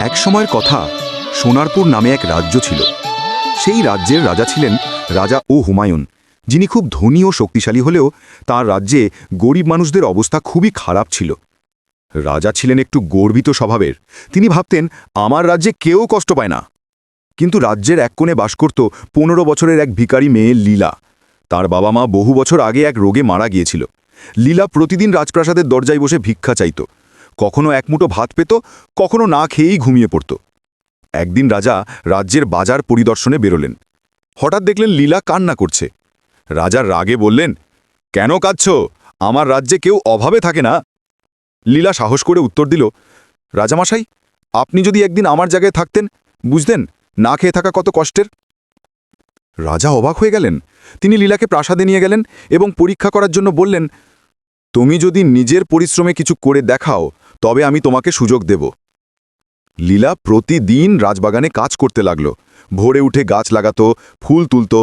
এক সময়ের কথা সোনারপুর নামে এক রাজ্য ছিল। সেই রাজ্যের রাজা ছিলেন রাজা ও হুমায়ুন, যিনি খুব ধনী ও শক্তিশালী হলেও তার রাজ্যে গরিব মানুষদের অবস্থা খুবই খারাপ ছিল। রাজা ছিলেন একটু গর্বিত স্বভাবের। তিনি ভাবতেন, আমার রাজ্যে কেউ কষ্ট পায় না। কিন্তু রাজ্যের এক কোণে বাস করত পনেরো বছরের এক ভিখারি মেয়ে লীলা। তার বাবা মা বহু বছর আগে এক রোগে মারা গিয়েছিল। লীলা প্রতিদিন রাজপ্রাসাদের দরজায় বসে ভিক্ষা চাইত। কখনো এক মুঠো ভাত পেত, কখনো না খেয়েই ঘুমিয়ে পড়ত। একদিন রাজা রাজ্যের বাজার পরিদর্শনে বেরোলেন। হঠাৎ দেখলেন লীলা কান্না করছে। রাজার রাগে বললেন, কেন কাঁদছ? আমার রাজ্যে কেউ অভাবে থাকে না? লীলা সাহস করে উত্তর দিল, রাজামশাই, আপনি যদি একদিন আমার জায়গায় থাকতেন, বুঝতেন, না খেয়ে থাকা কত কষ্টের? রাজা অবাক হয়ে গেলেন। তিনি লীলাকে প্রাসাদে নিয়ে গেলেন এবং পরীক্ষা করার জন্য বললেন, তুমি যদি নিজের পরিশ্রমে কিছু করে দেখাও তবে আমি তোমাকে সুযোগ দেব। লীলা প্রতিদিন রাজবাগানে কাজ করতে লাগল। ভোরে উঠে গাছ লাগাতো, ফুল তুলত